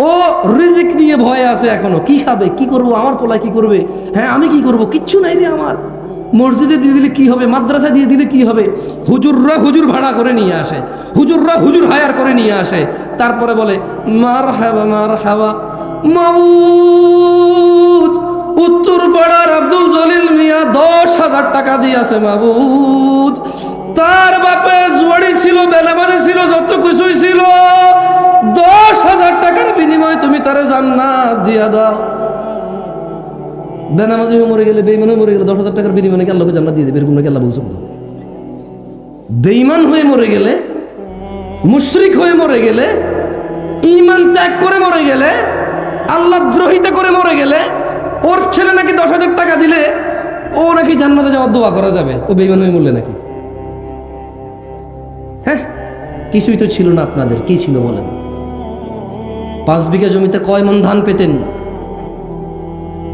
ও, রিজিক নিয়ে ভয়ে আছে এখনও। কি খাবে? কি করব? আমার পোলায় কি করবে? হ্যাঁ আমি কি করব? কিচ্ছু নাই রে আমার। মসজিদে দিয়ে দিলে কি হবে? মাদ্রাসা দিয়ে দিলে কি হবে? হুজুররা হুজুর ভাড়া করে নিয়ে আসে। হুজুররা হুজুর হায়ার করে নিয়ে আসে। তারপরে বলে মার হাবা মার হাবা মাবুদ, উত্তর পাড়ার আব্দুল জলিল মিয়া দশ হাজার টাকা দিয়েছে মাবুদ। তার বাপে জুয়ারি ছিল, বেনামাজি ছিল, যত কিছুই আল্লাহ আল্লাহ দ্রোহিতা করে মরে গেলে, ওর ছেলে নাকি দশ হাজার টাকা দিলে, ও নাকি জান্নাতে যাওয়ার দোয়া করা যাবে? ও বেইমান হয়ে মরলে নাকি? হ্যাঁ কিছুই তো ছিল না আপনাদের, কি ছিল বলেন? পাঁচ বিঘা জমিতে কয় মন ধান পেতেন?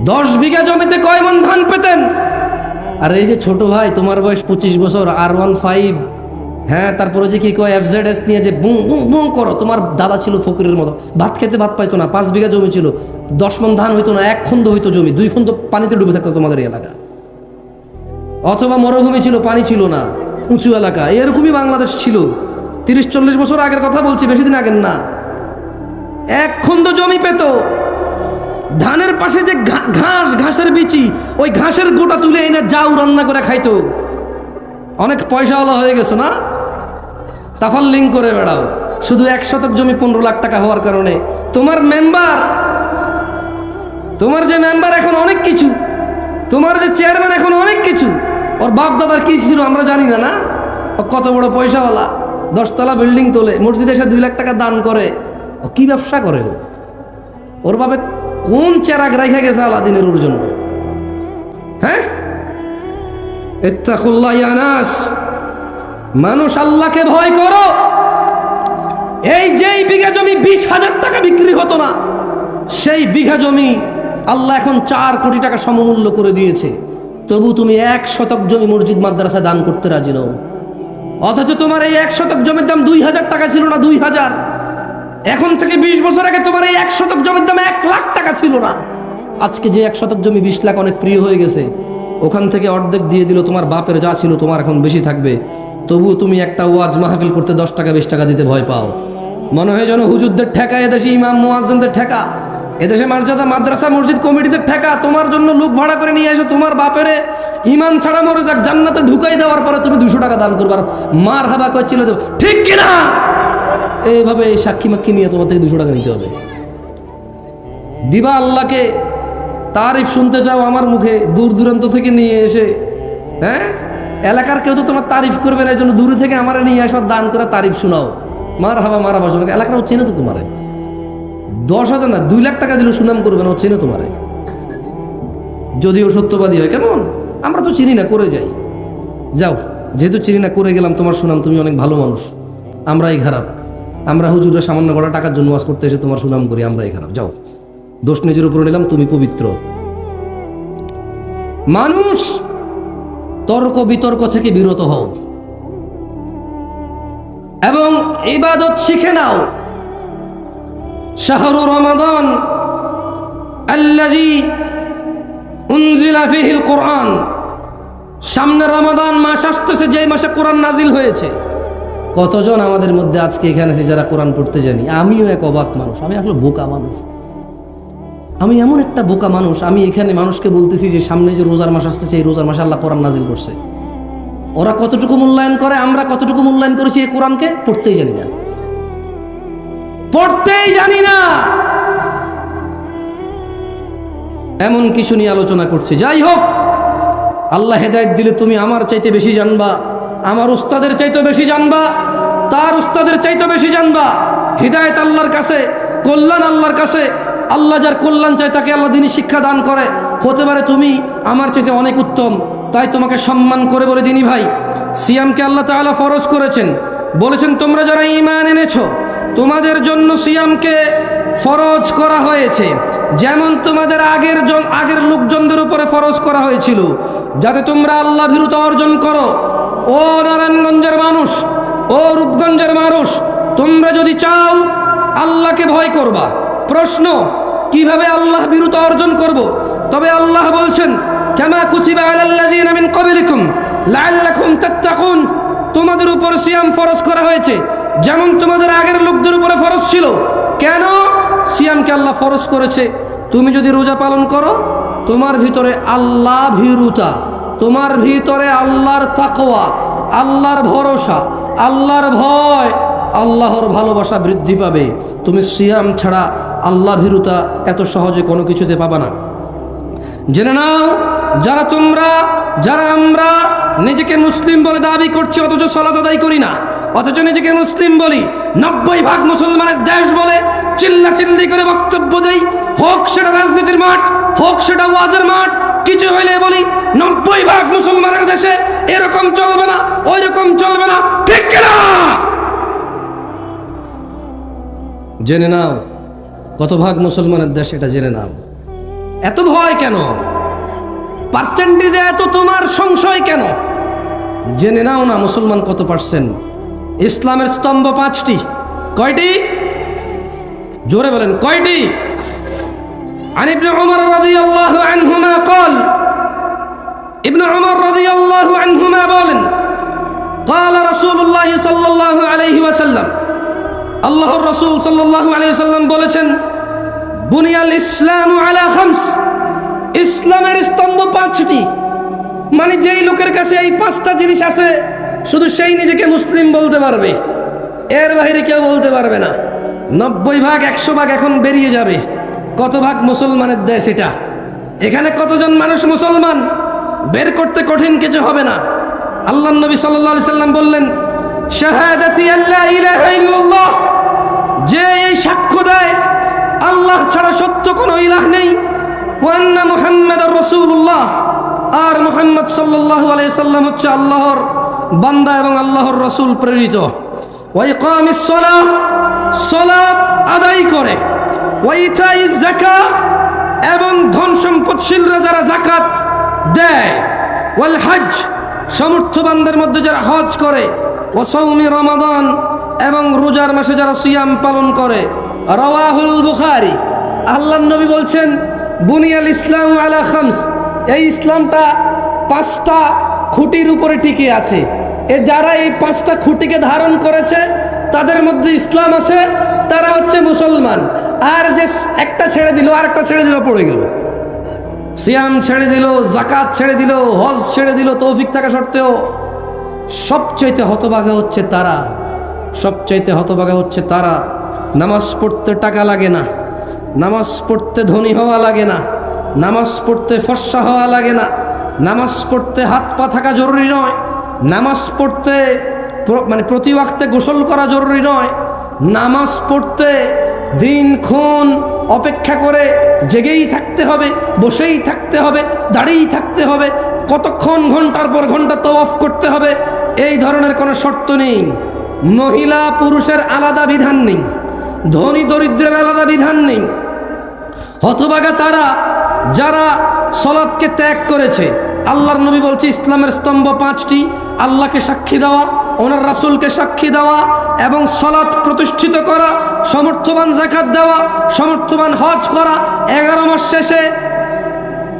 দশ বিঘা জমিতে কয় মন ধান পেতেন? আর এই যে ছোট ভাই, তোমার বয়স পঁচিশ বছর, আর ওয়ান ফাইভ। হ্যাঁ তারপরে যে কি কয় এফজেড এস নিয়ে যে বুম বুম বুম করো, তোমার দাদা ছিল ফকিরের মতো। ভাত খেতে ভাত পাইতো না, পাঁচ বিঘা জমি ছিল। দশ মন ধান হইতো না, এক খন্দ হইতো জমি, দুই খন্দ পানিতে ডুবে থাকতো তোমাদের এলাকা। অথবা মরুভূমি ছিল, পানি ছিল না, উঁচু এলাকা। এরকমই বাংলাদেশ ছিল। তিরিশ, চল্লিশ বছর আগের কথা বলছি, বেশি দিন আগের না। এক খন্দ জমি পেত। ধানের পাশে যে ঘাস, ঘাসের বিচি, ওই ঘাসের গোটা তুলে এনে যাও রান্না করে খাইতো। অনেক পয়সাওয়ালা হয়ে গেছো না? তাফাল্লিং করে বেড়াও। শুধু এক শতক জমি পনেরো লাখ টাকা হওয়ার কারণে। তোমার মেম্বার, তোমার যে মেম্বার এখন অনেক কিছু, তোমার যে চেয়ারম্যান এখন অনেক কিছু, ওর বাপ দাদার কি ছিল আমরা জানি না না? কত বড় পয়সাওয়ালা। দশতলা বিল্ডিং তোলে, মসজিদে এসে দুই লাখ টাকা দান করে। ও কি ব্যবসা করে ও? ওর বাপে কোন চেরাগ রেখে গেছে আলাদিনের ওর জন্য? হ্যাঁ? ইত্তাকুল্লাহ ইয়া মানুষ আল্লাহকে ভয় করো। এই যেই বিঘা জমি বিশ হাজার টাকা বিক্রি হতো না, সেই বিঘা জমি আল্লাহ এখন চার কোটি টাকা সমমূল্য করে দিয়েছে। তবু তুমি এক শতক জমি মসজিদ মাদ্রাসা দান করতে রাজি নও। অথচ তোমার এই এক শতক জমির দাম দুই হাজার টাকা ছিল না দুই হাজার। এখন থেকে বিশ বছর আগে তোমার এই এক শতক জমির দাম এক লাখ টাকা ছিল না। আজকে যে এক শতক জমি বিশ লাখ অনেক প্রিয় হয়ে গেছে, ওখান থেকে অর্ধেক দিয়ে দিল তোমার বাপের যা ছিল, তোমার এখন বেশি থাকবে। তবু তুমি একটা ওয়াজ মাহফিল করতে দশ টাকা, বিশ টাকা দিতে ভয় পাও। মনে হয় যেন হুজুরদের ঠেকা, এদেশে ইমাম, মুয়াজ্জিনদের ঠেকা। এদেশে মার্জাদা, মাদ্রাসা, মসজিদ, কমিটিদের ঠেকা। তোমার জন্য লোক ভাড়া করে নিয়ে এসে তোমার বাপেরে। ইমান ছাড়া মরে যাক, জান্নাতে ঢুকাই দেওয়ার পরে তুমি দুশো টাকা দান করবার মার হাবা করছিল ঠিক কিনা? এইভাবে এই সাক্ষী মাক্ষী নিয়ে তোমার থেকে দুশো টাকা নিতে হবে। দিবা আল্লাহকে, তারিফ শুনতে চাও আমার মুখে, দূর দূরান্ত থেকে নিয়ে এসে হ্যাঁ? এলাকার কেউ তো তোমার তারিফ করবে না এই জন্য দূরে থেকে আমার নিয়ে আসো, দান করে তারিফ শোনাও। মার হাবা মারা ভাষা এলাকার ও চেনে তো তোমারে। দশ হাজার না, দুই লাখ টাকা দিলেও সুনাম করবে না চেনে তোমারে। যদিও সত্যবাদী হয়, কেমন? আমরা তো চিনি না, করে যাই। যাও, যেহেতু চিনি না, করে গেলাম, তোমার সুনাম, তুমি অনেক ভালো মানুষ। আমরাই খারাপ। আমরা হুজুরা সামান্য কটা টাকার জন্য ওয়াজ করতে এসে তোমার সুনাম করি আমরা এখানে যাও। দোষ নিজের উপরে নিলাম, তুমি পবিত্র। মানুষ তর্ক বিতর্ক থেকে বিরত হও। এবং ইবাদত শিখে নাও। শাহরু রমাদান আল্লাযী উনজিলা ফিহিল কোরআন। সামনে রমাদান মাস আসতেছে যে মাসে কোরআন নাজিল হয়েছে। কতজন আমাদের মধ্যে আজকে এখানে আছে যারা কোরআন পড়তে জানি? আমিও এক অবাক মানুষ, আমি আসলে বোকা মানুষ। আমি এমন একটা বোকা মানুষ, আমি এখানে মানুষকে বলতেছি যে সামনে যে রোজার মাস আসতেছে, এই রোজার মাসে আল্লাহ কোরআন নাজিল করছে। ওরা কতটুকু মূল্যায়ন করে, আমরা কতটুকু মূল্যায়ন করেছি এই কোরআনকে? পড়তেই জানি না। পড়তেই জানি না! এমন কিছু নিয়ে আলোচনা করছি। যাই হোক, আল্লাহ হেদায়ত দিলে তুমি আমার চাইতে বেশি জানবা। আমার উস্তাদের চাইতে বেশি জানবা, তার উস্তাদের চাইতে বেশি জানবা। হৃদায়ত আল্লাহর কাছে, কল্যাণ আল্লাহর কাছে। আল্লাহ যার কল্যাণ চায় তাকে আল্লাহ দিনই শিক্ষা দান করে। হতে পারে তুমি আমার চাইতে অনেক উত্তম, তাই তোমাকে সম্মান করে বলে দিনী ভাই। সিয়ামকে আল্লাহ তাআলা ফরজ করেছেন। বলেছেন, তোমরা যারা ঈমান এনেছো, তোমাদের জন্য সিয়ামকে ফরজ করা হয়েছে। যেমন তোমাদের আগের জন আগের লোকজনদের উপরে ফরজ করা হয়েছিল। যাতে তোমরা আল্লাহ ভীরুতা অর্জন করো। ও নারায়ণগঞ্জের মানুষ, ও রূপগঞ্জের মানুষ, তোমরা যদি চাও আল্লাহকে ভয় করবা। প্রশ্ন, কীভাবে আল্লাহ বিরুতা অর্জন করব? তবে আল্লাহ বলছেন, কামা কুতিবা আলাল্লাযীনা মিন ক্বাবলিকুম লাআল্লাকুম তাত্তাকুন। তোমাদের উপর সিয়াম ফরজ করা হয়েছে, যেমন তোমাদের আগের লোকদের উপরে ফরজ ছিল। কেন? সিয়ামকে আল্লাহ ফরজ করেছে। তুমি যদি রোজা পালন করো, তোমার ভিতরে আল্লাহ ভীরুতা। তোমার ভিতরে আল্লাহর তাকওয়া, আল্লাহর ভরসা, আল্লাহর ভয়, আল্লাহর ভালোবাসা বৃদ্ধি পাবে। তুমি সিয়াম ছাড়া আল্লাহ ভীরুতা এত সহজে কোনো কিছুতে পাবা না। জেনে নাও, যারা তোমরা, যারা আমরা নিজেকে মুসলিম বলে দাবি করছি, অথচ সলাত আদায় করি না, অথচ নিজেকে মুসলিম বলি, নব্বই ভাগ মুসলমানের দেশ বলে চিল্লা চিল্লি করে বক্তব্য দেই, হোক সেটা রাজনীতির মাঠ, হোক সেটা ওয়াজের মাঠ কিছু হইলে বলি, নব্বই ভাগ মুসলমানের দেশে এরকম চলবে না ওই রকম চলবে না। ঠিক কিনা? জেনে নাও, কত ভাগ মুসলমানের দেশ এটা জেনে নাও। এত ভয় কেন? পার্সেন্টেজে এত তোমার সংশয় কেন? জেনে নাও না মুসলমান কত পার্সেন্ট। ইসলামের স্তম্ভ পাঁচটি। কয়টি? জোরে বলেন, কয়টি? عن ابن عمر رضي الله عنهما قال ابن عمر رضي الله عنهما বলেন قال رسول الله صلى الله عليه وسلم আল্লাহর রসুল সাল্লাল্লাহু আলাইহি সাল্লাম বলেছেন বুনিয়াল ইসলাম আলা খামস ইসলামের স্তম্ভ পাঁচটি মানে যেই লোকের কাছে এই পাঁচটা জিনিস আছে শুধু সেই নিজেকে মুসলিম বলতে পারবে এর বাইরে কেউ বলতে পারবে না নব্বই ভাগ একশো ভাগ এখন বেরিয়ে যাবে কত ভাগ মুসলমানের দেশ এটা? এখানে কতজন মানুষ মুসলমান? বের করতে কঠিন কিছু হবে না। আল্লাহ নবী সাল্লাহ সাল্লাম বললেন যে এই সাক্ষ্য দেয়, আল্লাহ ছাড়া সত্য কোনো ইলাহ নেই। ওয়ান্না মুহাম্মদ রসুল্লাহ আর মুহাম্মদ সাল্লাল্লাহু আলাইহি সাল্লাম হচ্ছে আল্লাহর বান্দা এবং আল্লাহর রসুল প্রেরিত। ওই কামিস সলাহ, সলাত আদায় করে। ওইটাই জাকা এবং ধন সম্পদশীলরা যারা জাকাত দেয়। ওয়াল হজ সমর্থবানদের মধ্যে যারা হজ করে। ও সৌমি রমাদান এবং রোজার মাসে যারা সিয়াম পালন করে। রওয়াহুল বুখারি আল্লাহ নবী বলছেন, বুনিয়াল ইসলাম আলা খামস এই ইসলামটা পাঁচটা খুঁটির উপরে টিকে আছে। এ যারা এই পাঁচটা খুঁটিকে ধারণ করেছে, তাদের মধ্যে ইসলাম আছে, তারা হচ্ছে মুসলমান। আর যে একটা ছেড়ে দিল, আর একটা ছেড়ে দিল পড়ে গেল। সিয়াম ছেড়ে দিল জাকাত ছেড়ে দিল, হজ ছেড়ে দিল, তৌফিক থাকা সত্ত্বেও সবচাইতে হতভাগা হচ্ছে তারা, সবচাইতে হতভাগা হচ্ছে তারা। নামাজ পড়তে টাকা লাগে না, নামাজ পড়তে ধনী হওয়া লাগে না, নামাজ পড়তে ফর্সা হওয়া লাগে না, নামাজ পড়তে হাত পা থাকা জরুরি নয়, নামাজ পড়তে মানে প্রতি ওয়াক্তে গোসল করা জরুরি নয়, নামাজ পড়তে দিনক্ষণ অপেক্ষা করে জেগেই থাকতে হবে, বসেই থাকতে হবে, দাঁড়িয়েই থাকতে হবে, কতক্ষণ ঘণ্টার পর ঘণ্টা তো অফ করতে হবে, এই ধরনের কোনো শর্ত নেই। মহিলা পুরুষের আলাদা বিধান নেই, ধনী দরিদ্রের আলাদা বিধান নেই। হতবাগা তারা, যারা সলাৎকে ত্যাগ করেছে আল্লাহর নবী বলছে, ইসলামের স্তম্ভ পাঁচটি। আল্লাহকে সাক্ষী দেওয়া, ওনার রাসূলকে সাক্ষী দেওয়া এবং সলাৎ প্রতিষ্ঠিত করা, সমর্থবান জাকাত দেওয়া, সমর্থবান হজ করা, এগারো মাস শেষে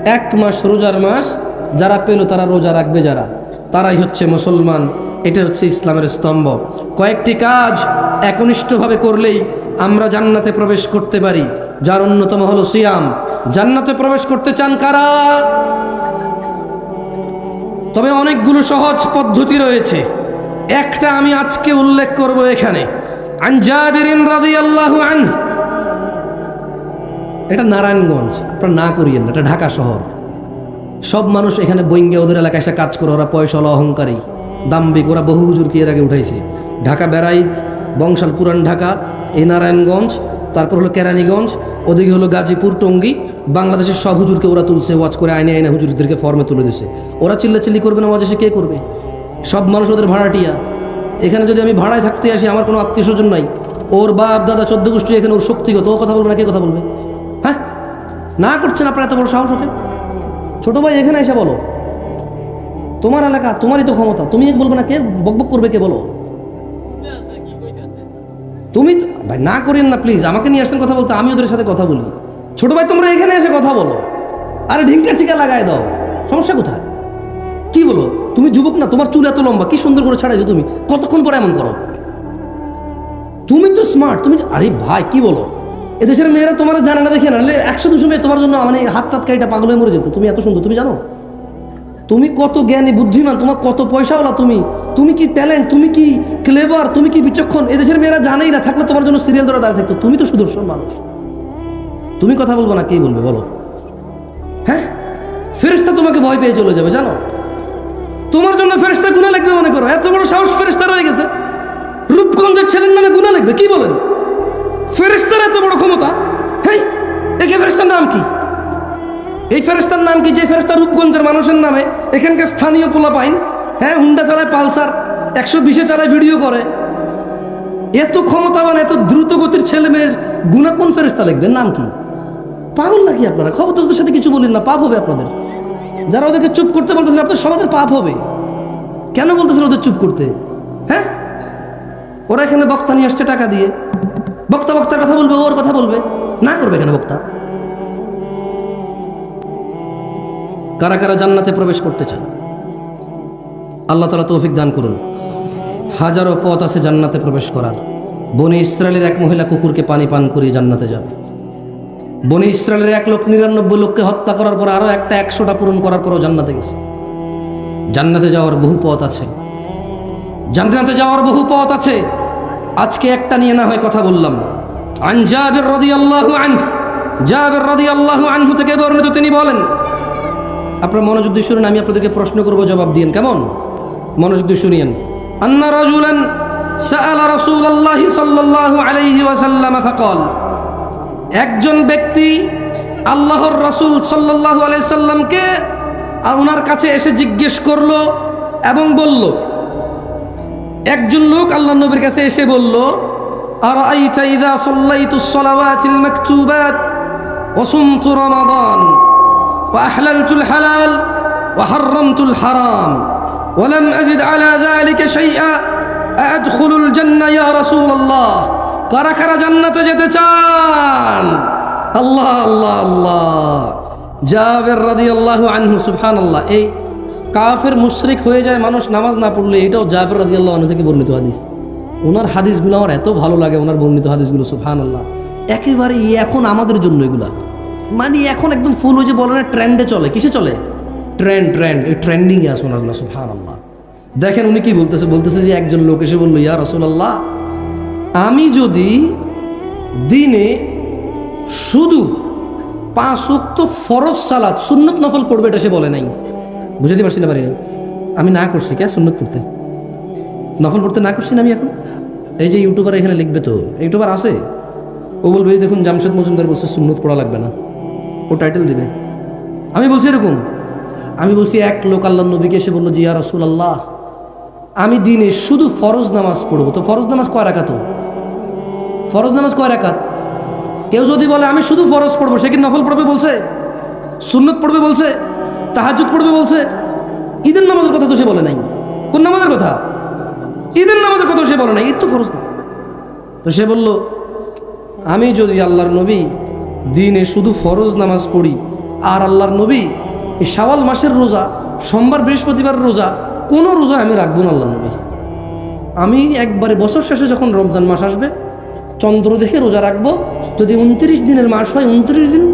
এক মাস রোজার মাস, যারা পেল তারা রোজা রাখবে যারা। তারাই হচ্ছে মুসলমান। এটা হচ্ছে ইসলামের স্তম্ভ। কয়েকটি কাজ একনিষ্ঠভাবে করলেই আমরা জান্নাতে প্রবেশ করতে পারি। যার অন্যতম হলো সিয়াম। জান্নাতে প্রবেশ করতে চান কারা? তবে অনেকগুলো সহজ পদ্ধতি রয়েছে। একটা আমি আজকে উল্লেখ করব এখানে। আন এটা নারায়ণগঞ্জ, আপনার না করিয়েন এটা ঢাকা শহর। সব মানুষ এখানে বইঙ্গে ওদের এলাকায় এসে কাজ করে, ওরা পয়সাওয়ালা অহংকারী। দাম্বিক ওরা বহু হুজুরকে এর আগে উঠাইছে। ঢাকা বেড়াইত, বংশাল পুরান ঢাকা, এই নারায়ণগঞ্জ, তারপর হলো কেরানীগঞ্জ ওদিকে হলো গাজীপুর, টঙ্গি। বাংলাদেশের সব হুজুরকে ওরা তুলছে, ওয়াজ করে আইনে আইনে হুজুরদেরকে ফর্মে তুলে দিছে। ওরা চিল্লাচিল্লি করবে না ওয়াজ কে করবে? সব মানুষ ওদের ভাড়াটিয়া। এখানে যদি আমি ভাড়ায় থাকতে আসি, আমার কোনো আত্মীয় স্বজন নাই। ওর বাপ, দাদা, চোদ্দ গোষ্ঠী এখানে ওর শক্তিগত। ও কথা বলবে না, কে কথা বলবে? হ্যাঁ? না করছেন আপনার এত বড় সাহস ওকে? ছোটো ভাই, এখানে এসে বলো। তোমার এলাকা, তোমারই তো ক্ষমতা। তুমি এক বলবে না, কে বকবক করবে, কে বলো? তুমি তো- ভাই, না করেন না প্লিজ আমাকে নিয়ে আসছেন কথা বলতে, আমি ওদের সাথে কথা বলি। ছোট ভাই, তোমরা এখানে এসে কথা বলো। আরে, ঢিঙ্কা চিকা লাগাই দাও। সমস্যা কোথায়? কি বলো? তুমি যুবক না, তোমার চুল এত লম্বা, কি সুন্দর করে ছাড়াইছো তুমি? কতক্ষণ পরে এমন করো? তুমি তো স্মার্ট তুমি আরে ভাই, কি বলো? এদেশের মেয়েরা তোমার জানা না দেখে না একশো দুশো মেয়ে তোমার জন্য মানে হাত টাত কাইটা পাগল মরে যেত। তুমি এত সুন্দর, তুমি জানো? তুমি কত জ্ঞানী, বুদ্ধিমান, তোমার কত পয়সাওয়ালা তুমি? তুমি কি ট্যালেন্ট তুমি কি ক্লেভার তুমি কি বিচক্ষণ? এদেশের মেয়েরা জানেই না, থাকলে তোমার জন্য সিরিয়াল ধরে দাঁড়িয়ে থাকতো। তুমি তো সুদর্শন মানুষ। তুমি কথা বলব না, কে বলবে, বলো? হ্যাঁ? ফেরেস্তা তোমাকে ভয় পেয়ে চলে যাবে, জানো? তোমার জন্য ফেরেস্তা গুণা লিখবে মনে করো। এত বড় সাহস ফেরেস্তা রয়ে গেছে। রূপগঞ্জের ছেলের নামে গুণা লিখবে কি বলেন? ফেরেস্তার এত বড় ক্ষমতা? হেই, একে ফেরেস্তার নাম কি? এই ফেরেস্তার নাম কি? যে ফেরেস্তা রূপগঞ্জের মানুষের নামে এখানকার স্থানীয় পোলা পাইন হ্যাঁ হুন্ডা চালায় পালসার, একশো বিশে চালায় ভিডিও করে। এত ক্ষমতাবান, এত দ্রুত গতির ছেলে মেয়ের গুণা কোন ফেরেস্তা লিখবেন? নাম কি? পাগল নাকি আপনারা? খবর তো ওদের সাথে কিছু বলেন না, পাপ হবে আপনাদের। যারা ওদেরকে চুপ করতে বলতেছেন আপনার সমাজের পাপ হবে। কেন বলতেছেন ওদের চুপ করতে? হ্যাঁ? ওরা এখানে বক্তা নিয়ে আসছে টাকা দিয়ে। বক্তা বক্তার কথা বলবে, ওর কথা বলবে। না করবে কেন বক্তা? কারা কারা জান্নাতে প্রবেশ করতে চান? আল্লাহ তালা তৌফিক দান করুন। হাজারো পথ আছে জান্নাতে প্রবেশ করার। বনে ইসরায়েলের এক মহিলা কুকুরকে পানি পান করিয়ে জান্নাতে যাবে। বনে ইসরায়েলের এক লোক নিরানব্বই লোককে হত্যা করার পর আরও একটা একশোটা পূরণ করার পরও জান্নাতে গেছে। জান্নাতে যাওয়ার বহু পথ আছে। জান্নাতে যাওয়ার বহু পথ আছে। আজকে একটা নিয়ে না হয় কথা বললাম আন জাবির রাদিয়াল্লাহু আনহু রদি রাদিয়াল্লাহু আনহু থেকে বর্ণিত তিনি বলেন আপনার মনোযোগ দিয়ে শুনুন, আমি আপনাদেরকে প্রশ্ন করব, জবাব দিন। কেমন? মনোযোগ দিয়ে শুনিয়েন। আন্না রাজুলান সাআলা রাসূলুল্লাহ সাল্লাল্লাহু আলাইহি ওয়াসাল্লাম ফাকাল, একজন ব্যক্তি আল্লাহর রাসূল সাল্লাল্লাহু আলাইহি আর ওনার কাছে এসে জিজ্ঞেস করল এবং বলল, একজন লোক আল্লাহ নবীর কাছে এসে বলল আরাইতা ইদা সাল্লাইতুস সালাওয়াতিল মাকতুবাত ওয়া সুমতু রমাদান। وأحللت الحلال وحرمت الحرام ولم أزد على ذلك شيئا أدخل الجنة يا رسول الله কারা কারা জান্নাতে যেতে চান আল্লাহ আল্লাহ আল্লাহ জাবের রাদিয়াল্লাহু আনহু সুবহানাল্লাহ এই কাফের মুশরিক হয়ে যায় মানুষ নামাজ না পড়লে এটাও জাবের রাদিয়াল্লাহু আনহু থেকে বর্ণিত হাদিস ওনার হাদিসগুলো আমার এত ভালো লাগে ওনার বর্ণিত হাদিসগুলো সুবহানাল্লাহ একেবারে এখন আমাদের জন্য এগুলা মানে এখন একদম ফুল ওই যে বলে না ট্রেন্ডে চলে। কিসে চলে? ট্রেন্ড ট্রেন্ড এই ট্রেন্ডিং এ আছে ওনারগুলো সুবহানাল্লাহ। দেখেন উনি কি বলতেছে বলতেছে যে একজন লোক এসে বলল, ইয়া রাসূলুল্লাহ, আমি যদি দিনে শুধু পাঁচ ওয়াক্ত ফরজ সালাদ সুন্নত নফল পড়বে এটা সে বলে নাই। বুঝাতে পারছি না পারি আমি না করছি কে সুন্নত পড়তে? নফল পড়তে না করছি না আমি এখন? এই যে ইউটিউবার এখানে লিখবে তো, ইউটিউবার আছে? ও বলবে দেখুন জামশেদ মজুমদার বলছে, সুন্নত পড়া লাগবে না। ও টাইটেল দিবে। আমি বলছি এরকম। আমি বলছি এক লোক আল্লাহ নবীকে এসে বলল, জিয়া রসুল আল্লাহ আমি দিনে শুধু ফরজ নামাজ পড়ব। তো ফরজ নামাজ কয় রাখাত ফরজ নামাজ কয় রাখাত কেউ যদি বলে, আমি শুধু ফরজ পড়ব, সে কি নফল পড়বে বলছে? সুন্নত পড়বে বলছে? তাহাজুদ পড়বে বলছে? ঈদের নামাজের কথা তো সে বলে নাই। কোন নামাজের কথা? ঈদের নামাজের কথা সে বলে নাই। ঈদ তো ফরজ না। তো সে বলল, আমি যদি আল্লাহর নবী দিনে শুধু ফরজ নামাজ পড়ি। আর আল্লাহর নবী এই শাওয়াল মাসের রোজা, সোমবার, বৃহস্পতিবার রোজা, কোনো রোজা আমি রাখব না আল্লাহ নবী আমি একবারে বছর শেষে যখন রমজান মাস আসবে, চন্দ্র দেখে রোজা রাখব। যদি উনত্রিশ দিনের মাস হয়, উনত্রিশ দিন?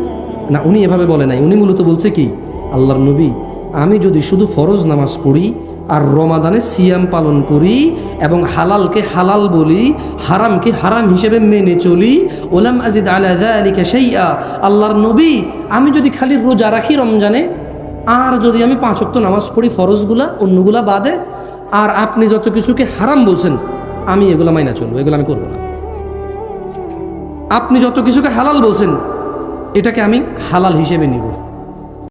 না, উনি এভাবে বলে নাই। উনি মূলত বলছে কি, আল্লাহর নবী, আমি যদি শুধু ফরজ নামাজ পড়ি আর রমাদানে সিয়াম পালন করি এবং হালালকে হালাল বলি, হারামকে হারাম হিসেবে মেনে চলি। ওলাম আজিদ আলাদা সেইয়া আল্লাহর নবী, আমি যদি খালি রোজা রাখি রমজানে, আর যদি আমি পাঁচ ওয়াক্ত নামাজ পড়ি ফরজগুলা, অন্যগুলা বাদে, আর আপনি যত কিছুকে হারাম বলছেন, আমি এগুলো মাইনা চলবো, এগুলো আমি করব না। আপনি যত কিছুকে হালাল বলছেন, এটাকে আমি হালাল হিসেবে নিব।